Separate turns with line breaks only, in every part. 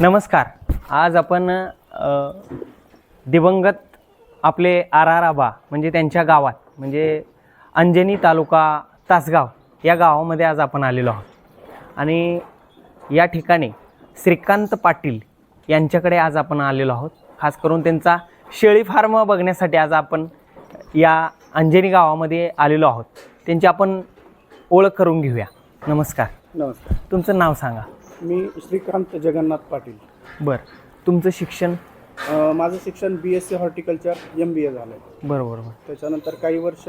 नमस्कार. आज आपण दिवंगत आपले आर आर आबा म्हणजे त्यांच्या गावात म्हणजे अंजनी तालुका तासगाव या गावामध्ये आज आपण आलेलो आहोत. आणि या ठिकाणी श्रीकांत पाटील यांच्याकडे आज आपण आलेलो आहोत. खास करून त्यांचा शेळी फार्म बघण्यासाठी आज आपण या अंजनी गावामध्ये आलेलो आहोत. त्यांची आपण ओळख करून घेऊया. नमस्कार.
नमस्कार.
तुमचं नाव सांगा.
मी श्रीकांत जगन्नाथ पाटील.
बरं. तुमचं शिक्षण?
अ, माझं शिक्षण B S C horticulture M B A झालं आहे
बरोबर बरोबर
त्याच्यानंतर काही वर्ष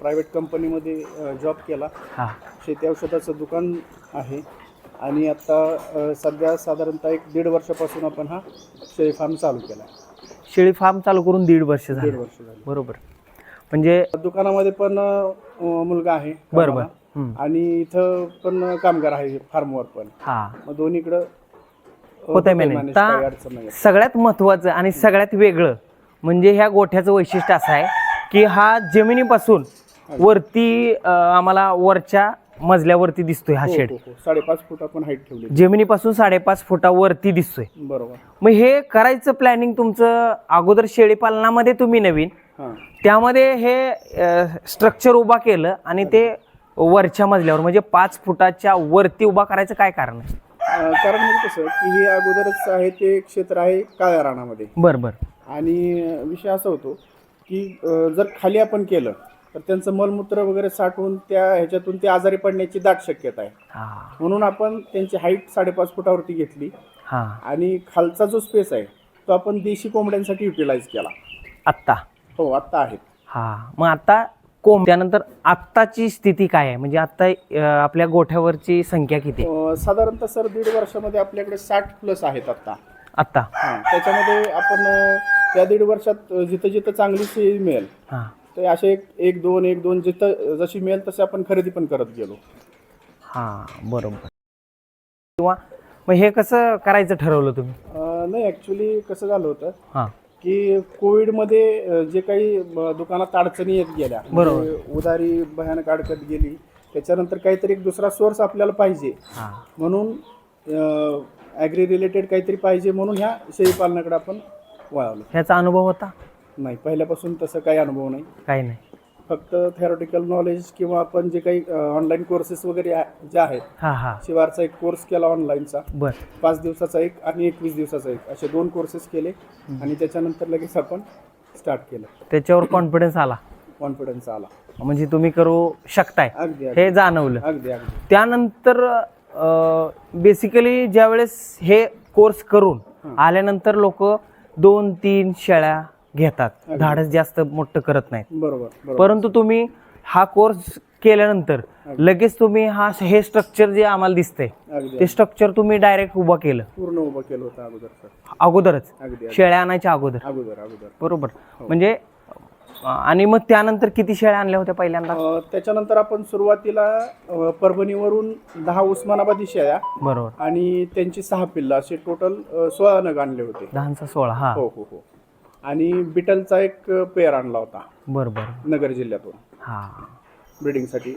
प्रायव्हेट कंपनीमध्ये जॉब केला.
हां.
शेती औषधाचं दुकान आहे. आणि आत्ता अ, सध्या साधारणतः एक दीड वर्षापासून आपण हा शेळी फार्म चालू केला आहे
शेळी फार्म चालू करून दीड वर्ष
दीड
झालं
वर्ष झाली.
बरोबर. म्हणजे
दुकानामध्ये पण अ, मुलगा आहे.
बरोबर
कामाला. आणि इथं पण कामगार आहे फार्मवर पण.
हां.
मग दोन्हीकडं
होतंय manage.
काही अडचण नाही
सगळ्यात महत्त्वाचं आणि सगळ्यात वेगळं म्हणजे ह्या गोठ्याचं वैशिष्ट्य असं आहे की हा जमिनीपासून वरती अं, आम्हाला वरच्या मजल्यावरती दिसतोय हा
हो,
शेड.
हो, हो. साडेपाच फूट आपण हाईट ठेवली.
जमिनीपासून साडेपाच फुटावरती दिसतोय.
बरोबर.
मग हे करायचं प्लॅनिंग तुमचं अगोदर शेळी पालनामध्ये तुम्ही नवीन.
हां.
त्यामध्ये हे स्ट्रक्चर उभा केलं आणि ते वरच्या मजल्यावर म्हणजे पाच फुटाच्या वरती उभा करायचं काय कारण आहे?
अं, कारण म्हणजे कसं की हे अगोदरच आहे ते क्षेत्र आहे काळ्या रानामध्ये.
बरं बरं.
आणि अं, विषय असा होतो की अं, जर खाली आपण केलं तर त्यांचं मलमूत्र वगैरे साठवून त्या ह्याच्यातून ते आजारी पडण्याची दाट शक्यता आहे.
हां.
म्हणून आपण त्यांची हाईट साडेपाच फुटावरती घेतली.
हां.
आणि खालचा जो स्पेस आहे तो आपण देशी कोंबड्यांसाठी युटिलाइज केला.
आत्ता?
हो आत्ता आहेत
हां. मग आता कोंब त्यानंतर आत्ताची स्थिती काय आहे? म्हणजे आत्ता आपल्या गोठ्यावरची संख्या किती? आहे?
अं, साधारणतः सर दीड वर्षामध्ये आपल्याकडे साठ प्लस आहेत आत्ता.
आत्ता?
हां त्याच्यामध्ये आपण अं, या दीड वर्षात अं, जिथं जिथं चांगली सेल मिळेल
हां.
तर असे एक एक दोन एक दोन जिथं जशी मिळेल तसे आपण खरेदी पण करत गेलो.
हां बरोबर. किंवा मग हे कसं करायचं ठरवलं तुम्ही?
अं, नाही ॲक्च्युली कसं झालं होतं
हां.
की कोविडमध्ये जे काही दुकानात अडचणी येत गेल्या.
बरोबर.
म्हणजे उधारी भयानक अडकत गेली. त्याच्यानंतर काहीतरी एक दुसरा सोर्स आपल्याला पाहिजे. म्हणून ॲग्री रिलेटेड काहीतरी पाहिजे म्हणून ह्या शेळी पालनाकडे आपण वळवलं
ह्याचा अनुभव होता?
नाही पहिल्यापासून तसं काही अनुभव नाही.
काही नाही.
फक्त थेरॉटिकल नॉलेज किंवा आपण जे काही ऑनलाईन कोर्सेस वगैरे आ- जे आहेत
हां हां.
शिवारचा एक कोर्स केला ऑनलाईनचा
बरं.
पाच दिवसाचा एक आणि एकवीस दिवसाचा एक. असे दोन कोर्सेस केले आणि त्याच्यानंतर लगेच आपण स्टार्ट केलं.
त्याच्यावर कॉन्फिडन्स आला?
कॉन्फिडन्स आला.
म्हणजे तुम्ही करू शकताय.
अगदी अगदी.
हे जाणवलं.
अगदी अगदी.
त्यानंतर बेसिकली ज्यावेळेस हे कोर्स करून
हं.
आल्यानंतर लोक दोन तीन शेळ्या घेतात. धाडस जास्त मोठं करत नाहीत.
बरोबर
परंतु तुम्ही हा कोर्स केल्यानंतर. लगेच तुम्ही हा हे स्ट्रक्चर जे आम्हाला दिसतंय ते स्ट्रक्चर तुम्ही डायरेक्ट उभं केलं.
पूर्ण उभं केलं होतं अगोदर
अगोदरच?
अगदी अगदी.
शेळ्या आणायच्या अगोदर?
अगोदर अगोदर.
बरोबर.
हो.
म्हणजे आणि मग त्यानंतर किती शेळ्या आणल्या होत्या पहिल्यांदा?
अं, त्याच्यानंतर आपण सुरुवातीला अं, परभणीवरून दहा उस्मानाबादी शेळ्या
बरोबर.
आणि त्यांची सहा पिल्लं असे टोटल सोळा नग आणले होते.
दहाचा सोळा हा.
हो हो हो. आणि बिटलचा एक पेअर आणला होता.
बरोबर
नगर जिल्ह्यातून.
हा.
ब्रिडिंगसाठी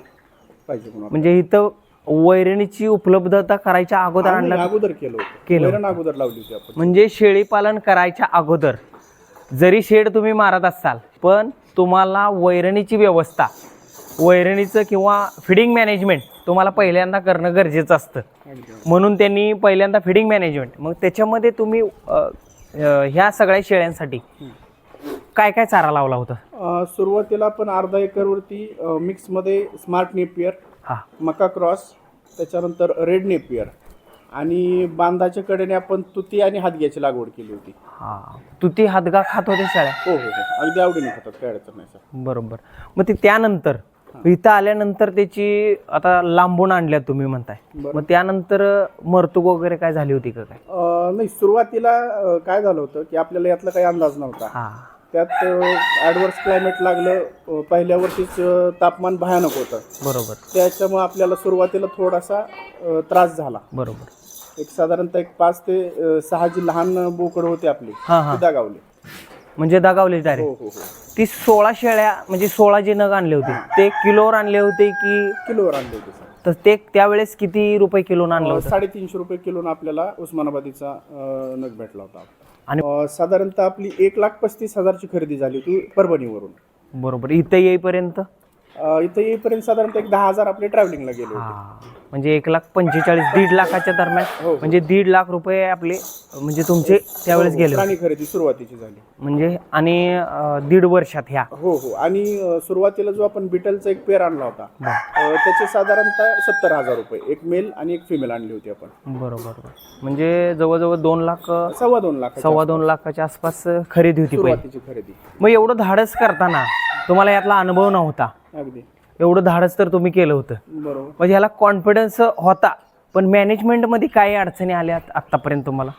पाहिजे म्हणून.
म्हणजे इथं वैरणीची उपलब्धता करायच्या अगोदर आणला
अगोदर केलं होतं.
केलं
वैरण अगोदर लावली होती आपण.
म्हणजे शेळी पालन करायच्या अगोदर. जरी शेड तुम्ही मारत असाल पण तुम्हाला वैरणीची व्यवस्था वैरणीचं किंवा फिडिंग मॅनेजमेंट तुम्हाला पहिल्यांदा करणं गरजेचं असतं. म्हणून त्यांनी पहिल्यांदा फिडिंग मॅनेजमेंट मग त्याच्यामध्ये तुम्ही अ, अ, ह्या सगळ्या शेळ्यांसाठी काय काय चारा लावला होता?
अं, सुरुवातीला आपण अर्धा एकरवरती अं, मिक्समध्ये स्मार्ट नेपियर
हा.
मका क्रॉस त्याच्यानंतर रेड नेपियर आणि बांधाच्या कडेने आपण तुती आणि हातग्याची लागवड केली होती.
हा. तू ती हातगा खात होते शेळ्या?
हो हो हो. अगदी आवडीने खातात काय अडचण नाही सर.
बरोबर. मग ते त्यानंतर इथं आल्यानंतर त्याची आता लांबून आणल्या तुम्ही म्हणताय.
बरं.
मग त्यानंतर मरतूक वगैरे काय झाली होती का काय?
अं, नाही सुरुवातीला अं, काय झालं होतं की आपल्याला यातला काही अंदाज नव्हता.
हा.
त्यात ॲडवर्स क्लायमेट लागलं अं, पहिल्या वर्षीच अं, तापमान भयानक होतं.
बरोबर.
त्याच्यामुळे आपल्याला सुरुवातीला थोडासा अं, त्रास झाला.
बरोबर.
एक साधारणतः एक पाच ते अं, सहा जी लहान बोकड होते आपली
हा हा.
ती दगावली.
म्हणजे दगावली
हो
डायरेक्ट
हो हो.
ती सोळा शेळ्या म्हणजे सोळा जे नग आणले होते ते किलोवर आणले होते की
किलोवर आणले होते सर.
तर ते त्यावेळेस किती रुपये किलोनं आणलं
अं,
होतं?
साडेतीनशे रुपये किलोनं आपल्याला उस्मानाबादीचा अं, नग भेटला होता.
आणि-
अं, साधारणतः आपली एक लाख पस्तीस हजारची खरेदी झाली होती परभणीवरून.
बरोबर. इथं येईपर्यंत?
अं, इथं येईपर्यंत साधारणतः एक दहा हजार आपले ट्रॅव्हलिंगला गेले होते.
हा. म्हणजे एक लाख पंचेचाळीस दीड लाखाच्या दरम्यान.
हो, हो.
म्हणजे दीड लाख रुपये आपले म्हणजे तुमचे त्यावेळेस
हो,
गेले होते.
प्राणी खरेदी सुरुवातीची झाली.
म्हणजे आणि अं, दीड वर्षात ह्या.
हो हो. आणि अं, सुरुवातीला जो आपण बिटलचा एक पेर आणला होता. अं, त्याचे साधारणतः सत्तर हजार रुपये. एक मेल आणि एक फिमेल आणली होती आपण.
बरोबर. बरोबर म्हणजे जवळजवळ दोन लाख अं,
सव्वा दोन लाख
सव्वा दोन लाखाच्या आसपास अं, खरेदी होती पहिले.
सुरुवातीची खरेदी.
मग एवढं धाडस करताना तुम्हाला यातला अनुभव नव्हता.
अगदी.
एवढं धाडस तर तुम्ही केलं होतं.
बरोबर.
म्हणजे ह्याला कॉन्फिडन्स होता पण मॅनेजमेंटमध्ये काय अडचणी आल्या आतापर्यंत तुम्हाला?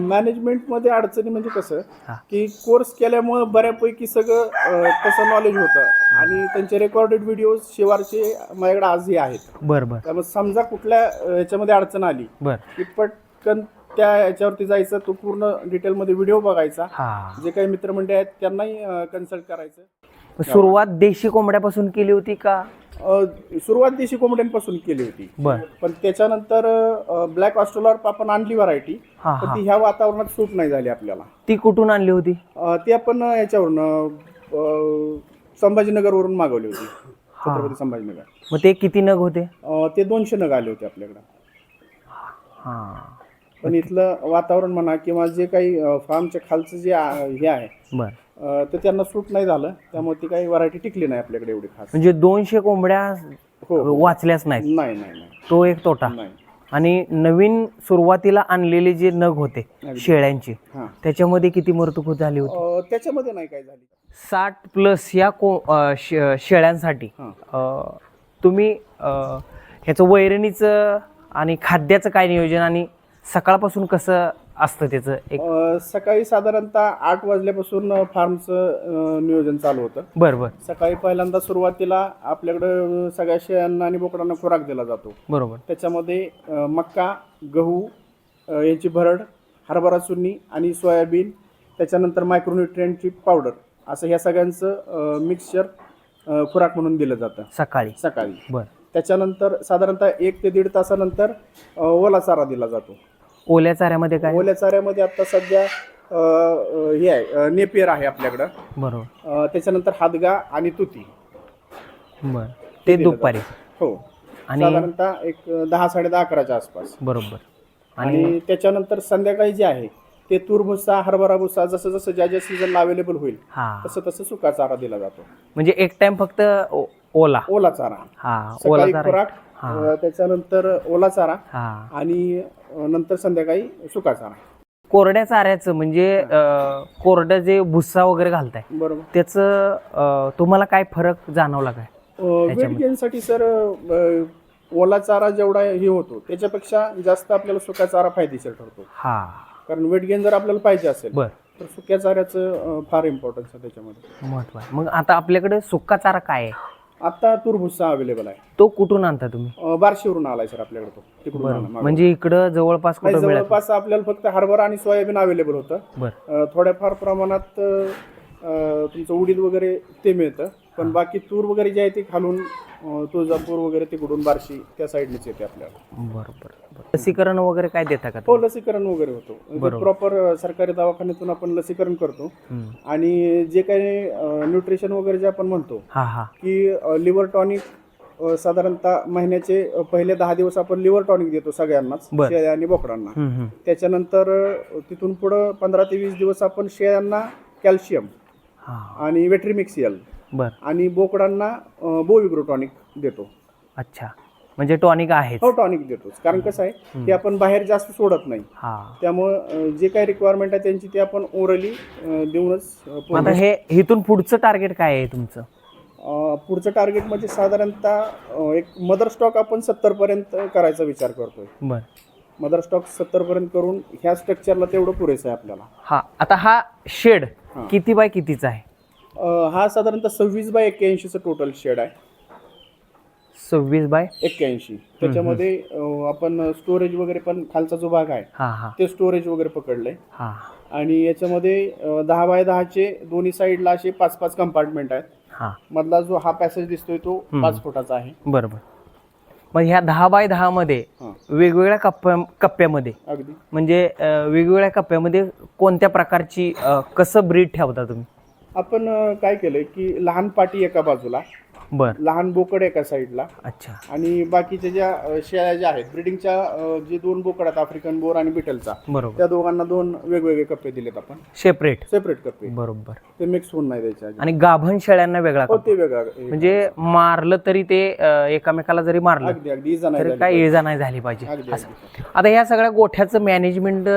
मॅनेजमेंटमध्ये अडचणी म्हणजे कसं. की कोर्स केल्यामुळं बऱ्यापैकी सगळं तसं नॉलेज होतं आणि त्यांचे रेकॉर्डेड व्हिडिओ शिवारचे माझ्याकडे आजही आहेत.
बरं बरं.
त्यामुळे समजा कुठल्या याच्यामध्ये अडचण आली
बरं.
की पटकन त्या याच्यावरती जायचं तो पूर्ण डिटेलमध्ये व्हिडिओ बघायचा. जे काही मित्रमंडळी आहेत त्यांनाही कन्सल्ट करायचं.
सुरुवात देशी कोंबड्यापासून केली होती का?
अं, सुरुवात देशी कोंबड्यांपासून केली होती.
बर.
पण त्याच्यानंतर ब्लॅक ऑस्ट्रोलर आपण आणली व्हरायटी
हा
पण
हा.
ती ह्या वातावरणात सूट नाही झाली आपल्याला.
ती कुठून आणली होती?
अं, ती आपण याच्यावरून अं, संभाजीनगरवरून मागवली होती. छत्रपती संभाजीनगर.
मग ते किती नग होते?
अं, ते दोनशे नग आले होते आपल्याकडे.
हा.
पण इथलं वातावरण म्हणा किंवा जे काही फार्मच्या खालचं जे आ- हे आहे
बर.
अं, ते त्यांना सूट नाही झालं. त्यामुळे ती काही व्हरायटी टिकली नाही आपल्याकडे एवढी खास.
म्हणजे दोनशे कोंबड्या
हो हो.
वाचल्याच नाहीत.
नाही नाही नाही.
तो एक तोटा.
नाही.
आणि नवीन सुरुवातीला आणलेले जे नग होते
अगदी.
शेळ्यांचे
हां.
त्याच्यामध्ये किती मृत्यू झाली होती?
अं, त्याच्यामध्ये नाही काय झाली.
साठ प्लस या को अं, शे- शेळ्यांसाठी
हां.
अं, तुम्ही अं, ह्याचं वैरणीचं आणि खाद्याचं काय नियोजन आणि सकाळपासून कसं असतं त्याचं एक.
अं, सकाळी साधारणतः आठ वाजल्यापासून फार्मचं नियोजन चालू होतं.
बरं बरं.
सकाळी पहिल्यांदा सुरुवातीला आपल्याकडं सगळ्या शेळ्यांना आणि बोकडांना खुराक दिला जातो.
बरोबर.
त्याच्यामध्ये अं, मक्का गहू अं, याची भरड हरभरा चुन्नी आणि सोयाबीन त्याच्यानंतर मायक्रोन्युट्रियनची पावडर असं ह्या सगळ्यांचं मिक्सचर खुराक म्हणून दिलं जातं.
सकाळी.
सकाळी.
बरं.
त्याच्यानंतर साधारणतः एक ते दीड तासानंतर अं, ओला चारा दिला जातो.
ओल्या चाऱ्यामध्ये काय?
ओल्या चाऱ्यामध्ये आता सध्या अं, अं, हे आहे नेपियर आहे आपल्याकडं.
बरोबर.
अं, त्याच्यानंतर हादगा आणि तुती.
बरं. ते दुपारी.
हो.
आणि
साधारणतः एक दहा साडे दहा अकराच्या आसपास.
बरोबर. आणि
त्याच्यानंतर संध्याकाळी जे आहे ते तूर भुसा हरभरा भुसा जसं जसं ज्या ज्या सीझनला अवेलेबल होईल
हा.
तसं तसं सुका चारा दिला जातो.
म्हणजे एक टाइम फक्त ओ- ओला.
ओला चारा.
हा ओला
सकाळी
चारा.
खुराक
हा.
अं, त्याच्यानंतर ओला चारा
हा.
आणि नंतर संध्याकाळी सुका चारा
कोरड्या चाऱ्याचं म्हणजे अं, कोरडं जे भुस्सा वगैरे घालताय
बरोबर.
त्याचं तुम्हाला काय फरक जाणवला काय?
वेट. गेनसाठी सर ओला चारा जेवढा हे होतो त्याच्यापेक्षा जास्त आपल्याला सुका चारा फायदेशीर ठरतो.
हा.
कारण वेट गेन जर आपल्याला पाहिजे असेल
बर.
तर सुक्या चाऱ्याचं फार इम्पॉर्टन्स आहे त्याच्यामध्ये.
महत्त्व आहे मग आता आपल्याकडे सुक्का चारा काय आहे?
आता तूर भुस्सा अवेलेबल आहे.
तो कुठून आणता तुम्ही?
अं, बारशीवरून आलाय सर आपल्याकडे तो. तिकडून आला
बरं
मागं.
म्हणजे इकडं जवळपास
नाही,
कुठं मिळत
जवळपास आपल्याला फक्त हरभरा आणि सोयाबीन अवेलेबल होतं.
बर.
अं, थोड्याफार प्रमाणात अं, तुमचं उडीद वगैरे ते मिळतं. पण बाकी तूर वगैरे जे आहे ते खालून अं, तुळजापूर वगैरे तिकडून बार्शी त्या साईडनेच येते आपल्याला
बरोबर बरं लसीकरण वगैरे काय देता का
हो
तुम्ही?
लसीकरण वगैरे होतो
बरोबर.
प्रॉपर सरकारी दवाखान्यातून आपण लसीकरण करतो
हम्म.
आणि जे काही न्यूट्रिशन वगैरे जे आपण म्हणतो
हा हा
की लिव्हर टॉनिक साधारणतः महिन्याचे अं, पहिले दहा दिवस आपण लिव्हर टॉनिक देतो सगळ्यांनाच
बरं.
शेळ्या आणि बोकडांना
हम्म, हम्म.
त्याच्यानंतर अं, तिथून पुढं पंधरा ते वीस दिवस आपण शेळ्यांना कॅल्शियम
हा
आणि वेट्रिमिक्सियल
बर.
आणि बोकडांना बोविग्रो टॉनिक देतो.
अच्छा. म्हणजे टॉनिक आहेच.
हो टॉनिक देतो. कारण कसं आहे की आपण बाहेर जास्त सोडत नाही.
हा.
त्यामुळं जे काही रिक्वायरमेंट आहे त्यांची ती आपण ओरली देऊनच
आता हे इथून पुढचं टार्गेट काय आहे तुमचं?
पुढचं टार्गेट म्हणजे साधारणतः एक मदर स्टॉक आपण सत्तर पर्यंत करायचा विचार करतोय.
बर.
मदर स्टॉक सत्तर पर्यंत करून ह्या स्ट्रक्चरला तेवढं पुरेसं आहे आपल्याला.
हा. आता हा शेड. किती बाय कितीचा आहे?
हा साधारणतः सव्वीस बाय एक्क्याऐंशीचं टोटल शेड आहे.
सव्वीस बाय?
एक्क्याऐंशी. त्याच्यामध्ये अं, आपण स्टोरेज वगैरे पण खालचा जो भाग आहे
हा हा.
ते स्टोरेज वगैरे पकडलंय.
हा.
आणि याच्यामध्ये अ, दहा बाय दहाचे दोन्ही साईडला असे पाच पाच कंपार्टमेंट आहेत.
हां.
मधला जो हा पॅसेज दिसतोय तो
हम्म.
पाच फुटाचा आहे.
बरोबर. मग ह्या दहा बाय दहामध्ये
हां.
वेगवेगळ्या कप्प्या कप्प्यामध्ये
अगदी.
म्हणजे अं, वेगवेगळ्या कप्प्यामध्ये कोणत्या प्रकारची अं, कसं ब्रीड ठेवता तुम्ही?
आपण काय केलंय की लहान पाटी एका बाजूला
बर.
लहान बोकड एका साईडला
अच्छा.
आणि बाकीच्या ज्या शेळ्या ज्या आहेत ब्रिडिंगच्या जे दोन बोकड आहेत आफ्रिकन बोर आणि बिटलचा
बरोबर.
त्या दोघांना दोन वेगवेगळे कप्पे दिलेत आपण.
सेपरेट
सेपरेट कप्पे.
बरोबर.
ते मिक्स होऊन नाही द्यायचे.
आणि गाभण शेळ्यांना वेगळा
हो. ते वेगळं
म्हणजे मारलं तरी ते एकामेकाला जरी मारलं
अगदी अगदी इजा नाही झाली
काय
पाहिजे.
ये नाही झाली आता ह्या सगळ्या गोठ्याचं मॅनेजमेंट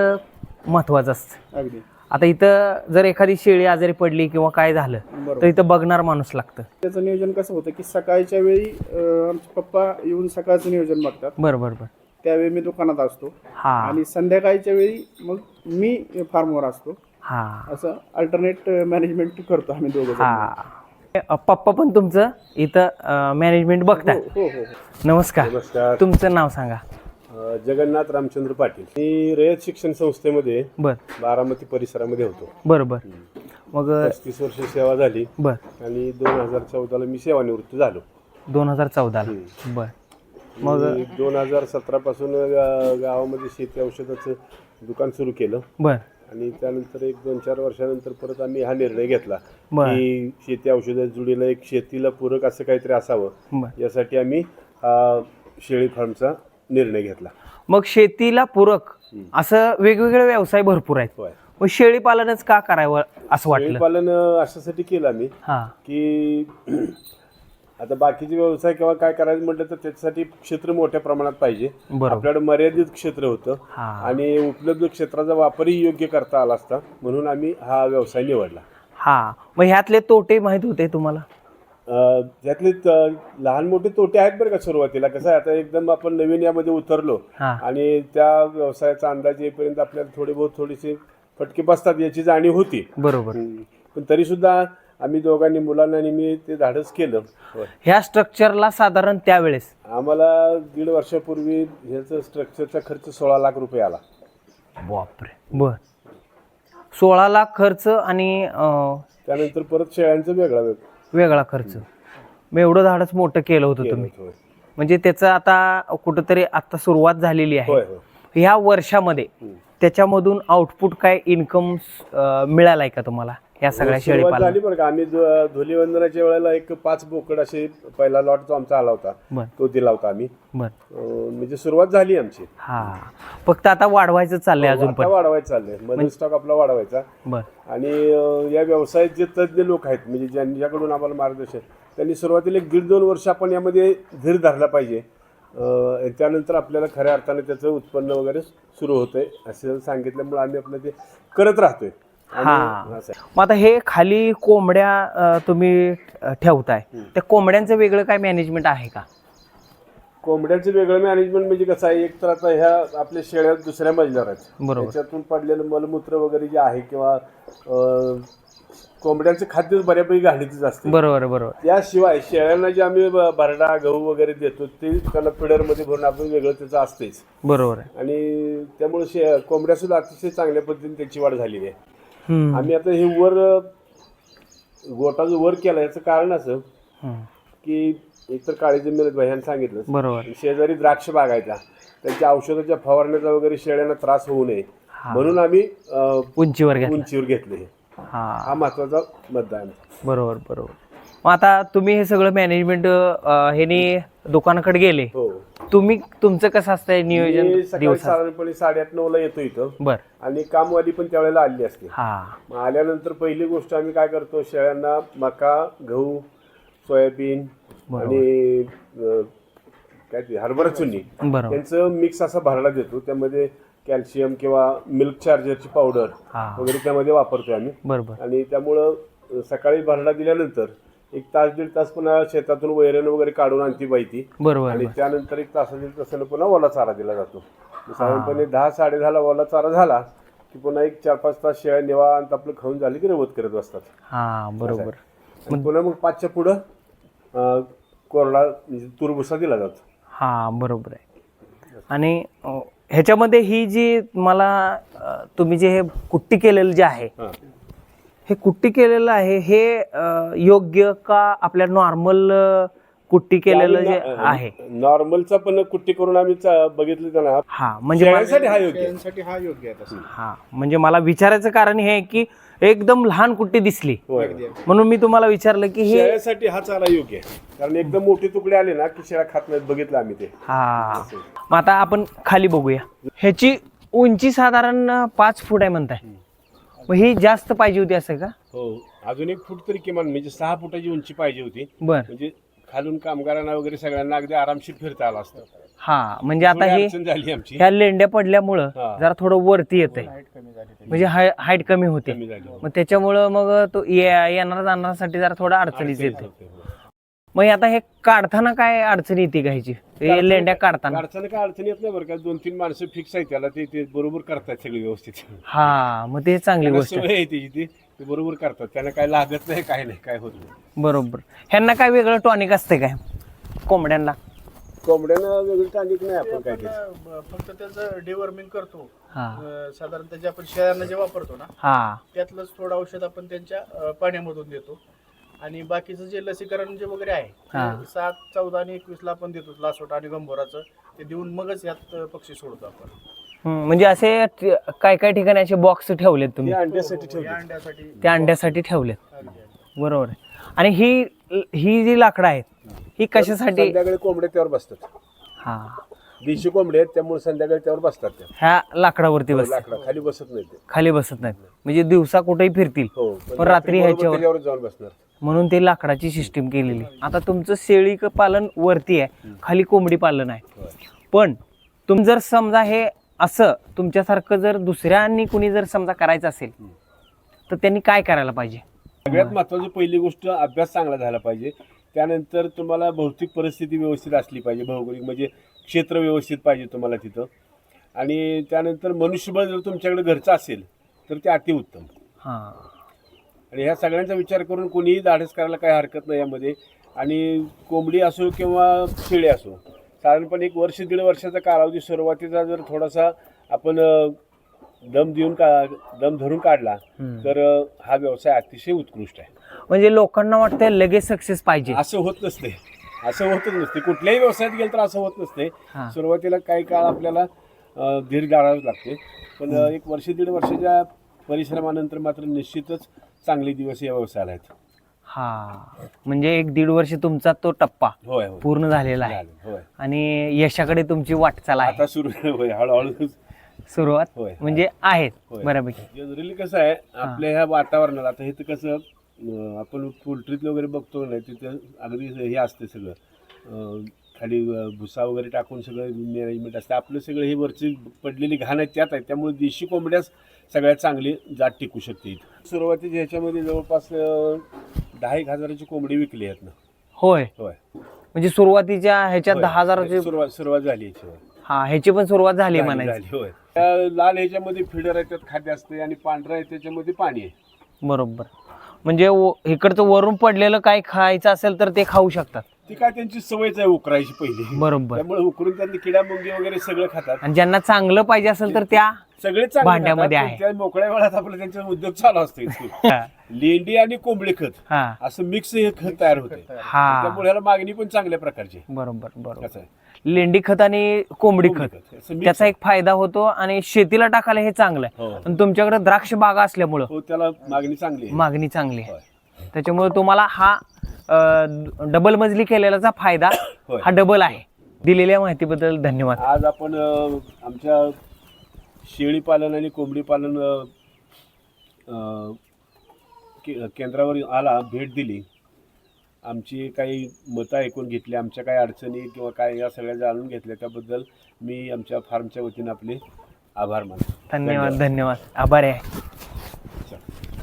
महत्वाचं असतं.
अगदी.
आता इथं जर एखादी शेळी आजारी पडली किंवा काय झालं तर
बरोबर
इथं बघणार माणूस लागतं.
त्याचं नियोजन कसं होतं की सकाळच्या वेळी अ, आमचे पप्पा येऊन सकाळचं नियोजन बघतात.
बरं बरं बरं.
त्यावेळी मी दुकानात असतो.
हा.
आणि संध्याकाळच्या वेळी मग मी फार्मवर असतो.
हा.
असं अल्टरनेट मॅनेजमेंट करतो आम्ही दोघं जण.
हा. पप्पा पण तुमचं इथं मॅनेजमेंट बघताय
हो हो हो.
नमस्कार.
नमस्कार.
तुमचं नाव सांगा.
जगन्नाथ रामचंद्र पाटील. मी रयत शिक्षण संस्थेमध्ये
बर.
बारामती परिसरामध्ये होतो.
बर बर मग
पस्तीस वर्ष सेवा झाली.
बर.
आणि दोन हजार चौदाला मी सेवानिवृत्त झालो.
दोन हजार चौदाला. बर. मग
दोन हजार सतरा पासून गा- गावामध्ये शेती औषधाचं दुकान सुरू केलं.
बर.
आणि त्यानंतर एक दोन चार वर्षानंतर परत आम्ही हा निर्णय घेतला
बर.
की शेती औषधा जुडीला एक शेतीला पूरक असं काहीतरी असावं.
बर.
यासाठी आम्ही हा शेळी फार्मचा निर्णय घेतला.
मग शेतीला पूरक असं वेगवेगळे व्यवसाय भरपूर आहेत.
होय.
मग शेळी पालनच का करावं असं वाटलं?
शेळीपालन अ, अशासाठी केलं आम्ही
हा.
की आता बाकीचे व्यवसाय किंवा काय करायचं म्हटलं तर त्याच्यासाठी क्षेत्र मोठ्या प्रमाणात पाहिजे.
बरोबर.
आपल्याकडे मर्यादित क्षेत्र होतं
हा.
आणि उपलब्ध क्षेत्राचा वापरही योग्य करता आला असता म्हणून आम्ही हा व्यवसाय निवडला.
हा. मग ह्यातले तोटे माहीत होते तुम्हाला?
त्यातले लहान मोठे तोटे आहेत बरं का सुरुवातीला. कसं आहे आता एकदम आपण नवीन यामध्ये उतरलो आणि त्या व्यवसायाचा अंदाज येईपर्यंत आपल्याला थोडे बहुत थोडेसे फटके बसतात याची जाणीव होती.
बरोबर.
पण तरी सुद्धा आम्ही दोघांनी मुलांना आणि मी ते धाडस केलं. होय.
स्ट्रक्चरला साधारण त्यावेळेस?
आम्हाला दीड वर्षापूर्वी ह्याचं स्ट्रक्चरचा खर्च सोळा लाख रुपये आला.
बापरे. बर. सोळा लाख खर्च आणि
त्यानंतर परत शेळ्यांचं वेगळा वेग
वेगळा खर्च. मग एवढं झाडच मोठं केलं होतं तुम्ही.
होय.
म्हणजे त्याचं आता कुठंतरी आता सुरुवात झालेली आहे.
होय होय.
ह्या वर्षामध्ये. त्याच्यामधून आउटपुट काय इन्कम मिळालाय का तुम्हाला? या सगळ्या शेळी
सुरुवात
पालन
झाली बरं का. आम्ही जो- धुलीवंदनाच्या वेळेला एक पाच बोकड असे पहिला लॉट जो आमचा आला होता
बर.
तो दिला होता आम्ही.
बर.
अं, म्हणजे सुरुवात झाली आमची.
हा. फक्त आता वाढवायचं चाललंय अजून
आता
पण.
वाढवायचं चाललंय. मधील स्टॉक आपला वाढवायचा.
बर.
आणि अं, या व्यवसायात जे तज्ज्ञ लोक आहेत म्हणजे ज्यांच्याकडून आम्हाला मार्गदर्शन त्यांनी सुरुवातीला एक दीड दोन वर्ष आपण यामध्ये धीर धरला पाहिजे. अं, त्यानंतर आपल्याला खऱ्या अर्थाने त्याचं उत्पन्न वगैरे सुरू होतंय असं सांगितल्यामुळे आम्ही आपलं ते करत राहतोय.
हा. मग आता हे खाली कोंबड्या तुम्ही ठेवताय. त्या कोंबड्यांचं वेगळं काय मॅनेजमेंट आहे का?
कोंबड्यांचं वेगळं मॅनेजमेंट म्हणजे कसं आहे एक तर आता ह्या आपल्या शेळ्या दुसऱ्या मजल्यावर आहेत. त्याच्यातून पडलेलं मलमूत्र वगैरे जे आहे किंवा कोंबड्यांचं खाद्य बऱ्यापैकी घाणीचंच असते.
बरोबर बरोबर.
त्याशिवाय शेळ्यांना जे आम्ही भरडा गहू वगैरे देतो ते त्याला पिडरमध्ये भरून आपण वेगळं त्याचं असतेच.
बरोबर आहे.
आणि त्यामुळे शे कोंबड्या सुद्धा अतिशय चांगल्या पद्धतीने त्याची वाढ झालेली आहे. आम्ही आता हे वर गोटा जो वर केला याचं कारण असं. की एकतर काळी जमीन भयान सांगितलं
बरोबर.
शेजारी द्राक्ष बागायचा. त्यांच्या औषधाच्या फवारण्याचा वगैरे शेळ्यांना त्रास होऊ नये. म्हणून आम्ही अं,
उंचीवर घ्या
उंचीवर घेतले. हे.
हा
हा महत्त्वाचा मुद्दा आहे.
बरोबर बरोबर. मग आता तुम्ही हे सगळं मॅनेजमेंट ह्यानी दुकानाकडे गेले.
हो.
तुम्ही तुमचं कसं असतंय नियोजन
सकाळी साधारणपणे साडेआठ नऊ ला येतो इथं.
बर.
आणि कामवाली पण त्यावेळेला आली असते.
हा.
मग आल्यानंतर पहिली गोष्ट आम्ही काय करतो शेळ्यांना मका गहू सोयाबीन आणि अं, काय ते हरभरा चुन्नी.
बरोबर.
यांचं मिक्स असा भरडा देतो. त्यामध्ये कॅल्शियम किंवा मिल्क चार्जरची पावडर
हा.
वगैरे त्यामध्ये वापरतो आम्ही.
बरोबर.
आणि त्यामुळं अं, सकाळी भरडा दिल्यानंतर एक तास दीड तास पुन्हा शेतातून वैरण वगैरे काढून आणती बायती
बरोबर
आणि त्यानंतर एक तासा दीड तासानं पुन्हा ओला चारा दिला जातो. साधारणपणे दहा साडे दहाला ओला चारा झाला की पुन्हा एक चार पाच तास शेळ्या निवांत आपलं खाऊन झाली की रवत करत बसतात.
हा बरोबर.
आणि पुन्हा मग पाचच्या पुढं कोरडा म्हणजे तुरभुसा दिला जातो.
हा बरोबर आहे. आणि ह्याच्यामध्ये ही जी मला तुम्ही जे हे कुट्टी केलेलं जे आहे
हां
कुट्टी केलेलं आहे हे योग्य का आपल्या नॉर्मल कुट्टी केलेलं जे आहे?
नॉर्मलचा पण कुट्टी करून आम्ही चा- बघितलं त्यांना
हा म्हणजे मला-
शेळ्यांसाठी हा योग्य आहे.
शेळ्यांसाठी हा योग्य आहे तसं.
हा म्हणजे मला विचारायचं कारण हे आहे की एकदम लहान कुट्टी दिसली.
होय.
म्हणून मी तुम्हाला विचारलं की हे
शेळ्यासाठी हा चारा योग्य आहे. कारण एकदम मोठे तुकडे आले ना की शेळ्या खात नाहीत बघितलं आम्ही ते.
हा. मग आता आपण खाली बघूया. ह्याची उंची साधारण पाच फूट आहे म्हणताय. मग ही जास्त पाहिजे होती असं का?
हो अजून एक फूट तरी किमान म्हणजे सहा फुटाची उंची पाहिजे होती.
बर.
म्हणजे खालून कामगारांना वगैरे सगळ्यांना अगदी आरामशीर फिरता आला असतं.
हा म्हणजे आता
थोडी
हे
अडचण झाली आमची.
ह्या लेंड्या पडल्यामुळं
हा.
जरा थोडं वरती येत आहे म्हणजे हाईट कमी होते.
कमी झाली.
मग त्याच्यामुळं मग तो ये- येणारा जाणाऱ्यासाठी जरा थोडं अडचणीच येते. मग हे आता हे काढताना काय अडचण येते हे लेंड्या काढताना?
अडचण काय अडचण येत नाही बरं का. दोन तीन माणसं फिक्स आहेत त्याला ते ते बरोबर करतात सगळे व्यवस्थित.
हा मग ते चांगली
त्यांना
गोष्ट आहे.
सवय आहे त्याची ती. ते बरोबर करतात. त्यांना काय लागत नाही काय नाही काय होत नाही.
बरोबर. ह्यांना काय वेगळं टॉनिक असते काय? कोंबड्यांना?
कोंबड्यांना वेगळी टाणिक नाही आपण काय
फक्त त्याचं डिवर्मिंग करतो.
हा.
अं, साधारण त्याचे आपण शेळ्यांना जे वापरतो ना
हा.
त्यातलंच थोडं औषध आपण त्यांच्या अं, पाण्यामधून देतो. आणि बाकीचं जे लसीकरण जे वगैरे आहे
हा.
ते सात चौदा आणि एकवीस ला आपण देतो लासोट आणि गंभोराचं. ते देऊन मगच यात अं, पक्षी सोडतो आपण.
हम्म, म्हणजे असे ट- काय काय ठिकाणी असे बॉक्स ठेवलेत
हे
तुम्ही
अंड्यासाठी
या
ठेवले
अंड्यासाठी.
त्या अंड्यासाठी ठेवलेत.
अगदी, अगदी.
बरोबर आहे. आणि ही ही जी लाकडं आहेत ही कशासाठी?
संध्याकाळी कोंबड्या त्यावर बसतात.
हा.
देशी कोंबडे आहेत त्यामुळे संध्याकाळी त्यावर बसतात त्या.
ह्या लाकडावरती बस
लाकडा खाली बसत नाही ते
खाली बसत नाहीत. म्हणजे दिवसा कुठेही फिरतील.
हो
पण रात्री
बरोबर
ह्याच्यावर-
त्याच्यावर जाऊन बसणार.
म्हणून ते लाकडाची सिस्टीम केलेली. आता तुमचं शेळी क- पालन वरती आहे खाली कोंबडी पालन आहे. पण तुम जर समजा हे असं तुमच्यासारखं जर दुसऱ्यांनी कुणी जर समजा करायचं असेल तर त्यांनी काय करायला पाहिजे?
सगळ्यात महत्वाची पहिली गोष्ट अभ्यास चांगला झाला पाहिजे. त्यानंतर तुम्हाला भौतिक परिस्थिती व्यवस्थित असली पाहिजे भौगोलिक म्हणजे क्षेत्र व्यवस्थित पाहिजे तुम्हाला तिथं. आणि त्यानंतर मनुष्यबळ जर तुमच्याकडे घरचं असेल तर ते अतिउत्तम.
हा.
आणि ह्या सगळ्यांचा विचार करून कोणीही धाडस करायला काही हरकत नाही यामध्ये. आणि कोंबडी असो किंवा शेळी असो साधारणपणे एक वर्ष दीड वर्षाचा कालावधी सुरुवातीचा जर थोडासा आपण दम देऊन का दम धरून काढला. तर हा व्यवसाय अतिशय उत्कृष्ट आहे.
म्हणजे लोकांना वाटतंय लगेच सक्सेस पाहिजे.
असं होत नसते. असं होतच नसते. कुठल्याही व्यवसायात गेलं तर असं होत नसते. सुरुवातीला काही काळ आपल्याला धीर गाळावंच लागते. पण एक वर्ष दीड वर्षाच्या परिश्रमानंतर मात्र निश्चितच चांगले दिवस या व्यवसायाला आहेत.
हा म्हणजे एक दीड वर्ष तुमचा तो टप्पा
होय होय.
पूर्ण झालेला आहे.
झालं, होय.
आणि यशाकडे तुमची वाटचाल आहे.
आता सुरू होय हळूहळू
सुरुवात
होय.
म्हणजे आहेत
होय.
बऱ्यापैकी.
जनरली कसं आहे आपल्या ह्या वातावरणाला आता इथं कसं अं, आपण पोल्ट्रीतलं वगैरे बघतो नाही तिथं अगदी हे असते सगळं. अं, खाली अं, भुसा वगैरे टाकून सगळं मॅनेजमेंट असते. आपलं सगळं हे वरची पडलेली घाण आहे त्यात आहे त्यामुळे देशी कोंबड्याच सगळ्यात चांगली जात टिकू शकते इथं. सुरुवातीच्या ह्याच्यामध्ये जवळपास अं, दहा एक हजाराची कोंबडी विकली आहेत ना?
होय.
होय.
म्हणजे सुरुवातीच्या ह्याच्यात
होय.
दहा हजाराची
सुरुवात सुरुवात झाली याच्यावर.
हा ह्याची पण सुरुवात झाली
झाली,
म्हणायची.
झाली, होय. त्या लाल ह्याच्यामध्ये फिडर आहे त्यात खाद्य असते आणि पांढरा आहे त्याच्यामध्ये पाणी आहे.
बरोबर. म्हणजे व- इकडचं वरून पडलेलं काय खायचं असेल तर ते खाऊ शकतात.
ती काय त्यांची सवयच आहे उकरायची पहिली
बरोबर
त्यामुळे उकरून त्यांनी किडा मुंगी वगैरे सगळं खातात
आणि ज्यांना चांगलं पाहिजे असेल तर त्या
सगळे चांगले
भांड्यामध्ये
खातात,
आहे.
पण त्या मोकळ्या वेळात आपला त्यांचा उद्योग चालू असतो इथे.
हा
लेंडी आणि कोंबडी खत
हा
असं मिक्स हे खत तयार होते
हा.
त्यामुळे ह्याला मागणी पण चांगल्या प्रकारची आहे.
बरोबर बरोबर
असं आहे.
लेंडी खत आणि कोंबडी खत
खत. असं mix
त्याचा एक फायदा होतो आणि शेतीला टाकायला हे चांगलं आहे
हो.
आणि तुमच्याकडे द्राक्ष बागा असल्यामुळं
हो त्याला मागणी चांगली आहे
मागणी चांगली आहे
होय.
त्याच्यामुळे तुम्हाला हा डबल मजली केलेलाचा फायदा
होय.
हा डबल आहे. दिलेल्या माहितीबद्दल धन्यवाद.
आज आपण अं, आमच्या शेळी पालन आणि कोंबडी पालन अं, अं, के- केंद्रावर आला भेट दिली. आमची काही मतं ऐकून घेतली आमच्या काही अडचणी किंवा काय या सगळ्या जाणून घेतल्या त्याबद्दल मी आमच्या फार्मच्या वतीनं आपले आभार मानतो.
धन्यवाद. धन्यवाद. आभारी आहे.